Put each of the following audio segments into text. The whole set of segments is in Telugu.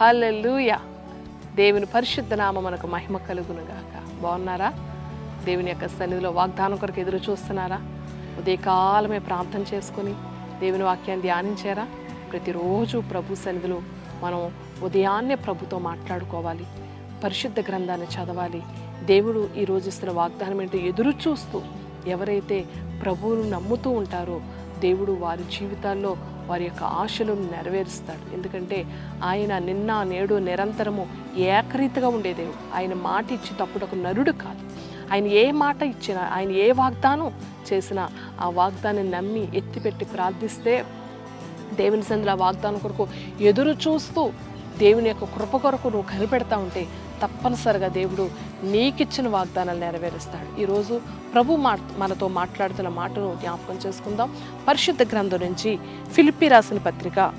హలలుయ దేవుని పరిశుద్ధ నామ మనకు మహిమ కలుగునుగాక. బాగున్నారా? దేవుని యొక్క సన్నిధిలో వాగ్దానం కొరకు ఎదురు చూస్తున్నారా? ఉదయకాలమే ప్రార్థన చేసుకొని దేవుని వాక్యాన్ని ధ్యానించారా? ప్రతిరోజు ప్రభు సన్నిధిలో మనం ఉదయాన్నే ప్రభుతో మాట్లాడుకోవాలి. పరిశుద్ధ గ్రంథాన్ని చదవాలి. దేవుడు ఈ రోజు ఇస్తున్న వాగ్దానం ఏంటో ఎదురు చూస్తూ ఎవరైతే ప్రభువును నమ్ముతూ ఉంటారో దేవుడు వారి జీవితాల్లో వారి యొక్క ఆశలు నెరవేరుస్తాడు. ఎందుకంటే ఆయన నిన్న నేడు నిరంతరము ఏకరీతిగా ఉండే దేవుడు. ఆయన మాట ఇచ్చి తప్పుడొక నరుడు కాదు. ఆయన ఏ మాట ఇచ్చినా ఆయన ఏ వాగ్దానం చేసినా ఆ వాగ్దాన్ని నమ్మి ఎత్తిపెట్టి ప్రార్థిస్తే దేవుని సందులో ఆ వాగ్దానం కొరకు ఎదురు చూస్తూ దేవుని యొక్క కృప కొరకు నువ్వు కనిపెడతా ఉంటే తప్పనిసరిగా దేవుడు నీకిచ్చిన వాగ్దానాలు నెరవేరుస్తాడు. ఈరోజు ప్రభు మా మనతో మాట్లాడుతున్న మాటను జ్ఞాపకం చేసుకుందాం. పరిశుద్ధ గ్రంథం నుంచి ఫిలిప్పి రాసిన పత్రిక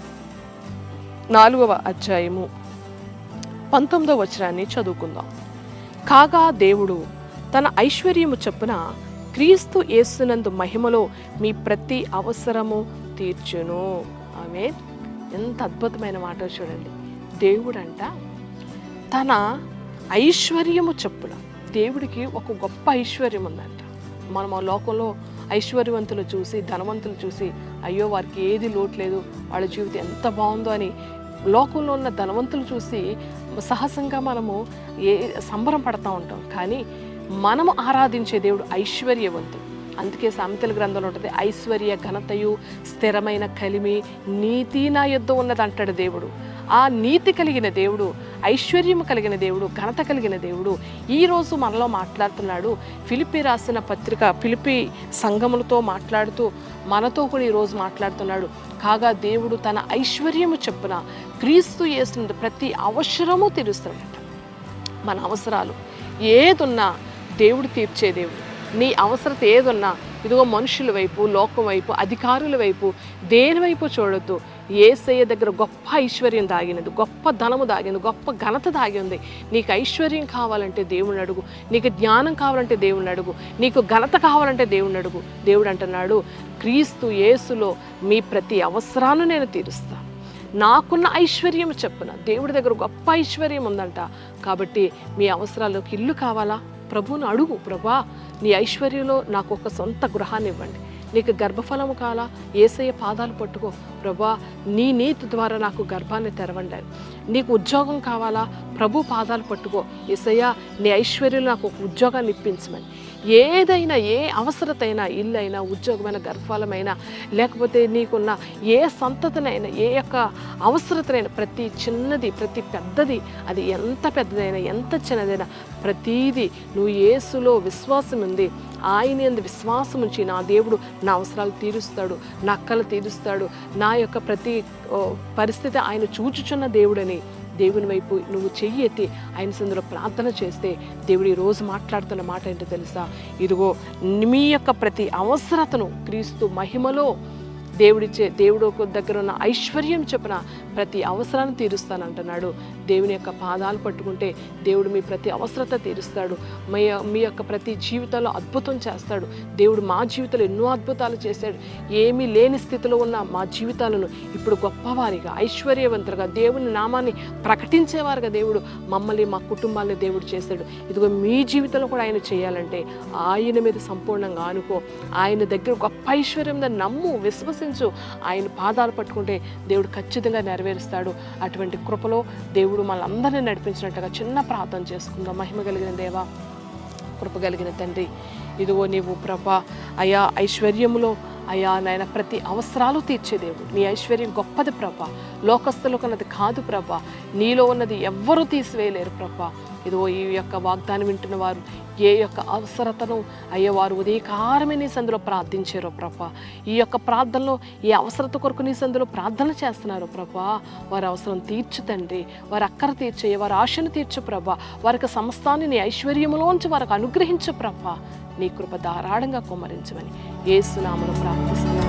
నాలుగవ అధ్యాయము పంతొమ్మిదవ వచనాన్ని చదువుకుందాం. కాగా దేవుడు తన ఐశ్వర్యము చొప్పున క్రీస్తు యేసునందు మహిమలో మీ ప్రతి అవసరము తీర్చును. ఆమె ఎంత అద్భుతమైన మాట చూడండి. దేవుడంట తన ఐశ్వర్యము చొప్పున దేవుడికి ఒక గొప్ప ఐశ్వర్యం ఉందంట మనం ఆ లోకంలో ఐశ్వర్యవంతులు చూసి ధనవంతులు చూసి అయ్యో వారికి ఏది లోటు లేదు వాళ్ళ జీవితం ఎంత బాగుందో అని లోకంలో ఉన్న ధనవంతులు చూసి సహజంగా మనము ఏ సంబరం పడతా ఉంటాం. కానీ మనము ఆరాధించే దేవుడు ఐశ్వర్యవంతుడు. అందుకే సామెతల గ్రంథంలో ఉంటుంది ఐశ్వర్య ఘనతయు స్థిరమైన కలిమి నీతి నా యుద్ధ ఉన్నది అంటాడు దేవుడు. ఆ నీతి కలిగిన దేవుడు ఐశ్వర్యము కలిగిన దేవుడు ఘనత కలిగిన దేవుడు ఈరోజు మనలో మాట్లాడుతున్నాడు. ఫిలిపి రాసిన పత్రిక ఫిలిపి సంఘములతో మాట్లాడుతూ మనతో కూడా ఈరోజు మాట్లాడుతున్నాడు. కాగా దేవుడు తన ఐశ్వర్యము చెప్పున క్రీస్తు చేస్తున్న ప్రతి అవసరము తీరుస్తున్నాడు మన అవసరాలు ఏదున్నా దేవుడు తీర్చే దేవుడు. నీ అవసరత ఏదున్నా ఇదిగో మనుషుల వైపు లోకం వైపు అధికారుల వైపు దేని వైపు చూడొద్దు. ఏసయ్య దగ్గర గొప్ప ఐశ్వర్యం దాగినది గొప్ప ధనము దాగింది గొప్ప ఘనత దాగి ఉంది. నీకు ఐశ్వర్యం కావాలంటే దేవుని అడుగు. నీకు జ్ఞానం కావాలంటే దేవుని అడుగు. నీకు ఘనత కావాలంటే దేవుని అడుగు. దేవుడు అంటున్నాడు క్రీస్తు యేసులో మీ ప్రతి అవసరాన్ని నేను తీరుస్తాను నాకున్న ఐశ్వర్యం చెప్పున దేవుడి దగ్గర గొప్ప ఐశ్వర్యం ఉందంట. కాబట్టి మీ అవసరాలకు ఇల్లు కావాలా? ప్రభువును అడుగు ప్రభా. నీ ఐశ్వర్యంలో నాకు ఒక సొంత గృహాన్ని ఇవ్వండి. నీకు గర్భఫలము కాలా ఏసయ్య పాదాలు పట్టుకో. ప్రభా నీ నీతి ద్వారా నాకు గర్భాన్ని తెరవండి. నీకు ఉద్యోగం కావాలా? ప్రభు పాదాలు పట్టుకో. ఏసయ్య నీ ఐశ్వర్యులు నాకు ఒక ఉద్యోగాన్ని ఇప్పించమని. ఏదైనా ఏ అవసరతైనా ఇల్లు అయినా ఉద్యోగమైన గర్భఫలమైనా లేకపోతే నీకున్న ఏ సంతతనైనా ఏ యొక్క అవసరతనైనా ప్రతి చిన్నది ప్రతి పెద్దది అది ఎంత పెద్దదైనా ఎంత చిన్నదైనా ప్రతీది నువ్వు యేసులో విశ్వాసం ఉంది. ఆయన ఎందు విశ్వాసం ఉంచి నా దేవుడు నా అవసరాలు తీరుస్తాడు నా అక్కలు తీరుస్తాడు నా యొక్క ప్రతి పరిస్థితి ఆయన చూచుచున్న దేవుడని. దేవుని వైపు నువ్వు చెయ్యి ఎత్తి ఆయన సందులో ప్రార్థన చేస్తే దేవుడు ఈరోజు రోజు మాట్లాడుతున్న మాట ఏంటో తెలుసా? ఇదిగో మీ యొక్క ప్రతి అవసరతను క్రీస్తు మహిమలో దేవుడిచ్చే దేవుడు దగ్గర ఉన్న ఐశ్వర్యం చొప్పున ప్రతి అవసరాన్ని తీరుస్తానంటున్నాడు. దేవుని యొక్క పాదాలు పట్టుకుంటే దేవుడు మీ ప్రతి అవసరత తీరుస్తాడు. మీ మీ యొక్క ప్రతి జీవితంలో అద్భుతం చేస్తాడు. దేవుడు మా జీవితంలో ఎన్నో అద్భుతాలు చేశాడు. ఏమీ లేని స్థితిలో ఉన్న మా జీవితాలను ఇప్పుడు గొప్పవారిగా ఐశ్వర్యవంతులుగా దేవుని నామాన్ని ప్రకటించేవారుగా దేవుడు మమ్మల్ని మా కుటుంబాన్ని దేవుడు చేశాడు. ఇదిగో మీ జీవితంలో కూడా ఆయన చేయాలంటే ఆయన మీద సంపూర్ణంగా ఆనుకో. ఆయన దగ్గర గొప్ప ఐశ్వర్యం నమ్ము నమ్ము విశ్వసించు ఆయన పాదాలు పట్టుకుంటే దేవుడు ఖచ్చితంగా నెరవేరుస్తాడు. అటువంటి కృపలో దేవుడు మనందరినీ నడిపించినట్టుగా చిన్న ప్రార్థన చేసుకుందాం. మహిమ కలిగిన దేవా కృప కలిగిన తండ్రి ఇదిగో నీవు ప్రభా అయా ఐశ్వర్యములో అయ్యా నాయన ప్రతి అవసరాలు తీర్చే దేవుడు. నీ ఐశ్వర్యం గొప్పది ప్రభ. లోకస్తులకు ఉన్నది కాదు ప్రభా. నీలో ఉన్నది ఎవ్వరూ తీసివేయలేరు ప్రభా. ఇదిగో ఈ యొక్క వాగ్దానం వింటున్న వారు ఏ యొక్క అవసరతను అయ్యో వారు ఉదయకారమే నీ సందులో ప్రార్థించారో ప్రభా. ఈ యొక్క ప్రార్థనలో ఈ అవసరత కొరకు నీ సందులో ప్రార్థన చేస్తున్నారు ప్రభా. వారి అవసరం తీర్చు తండ్రి. వారి అక్కర తీర్చే వారి ఆశను తీర్చు ప్రభా. వారికి సమస్తాన్ని నీ ఐశ్వర్యములోంచి వారికి అనుగ్రహించు ప్రభా. నీ కృప ధారాళంగా కుమ్మరించమని ఏసునామను ప్రార్థిస్తున్నాను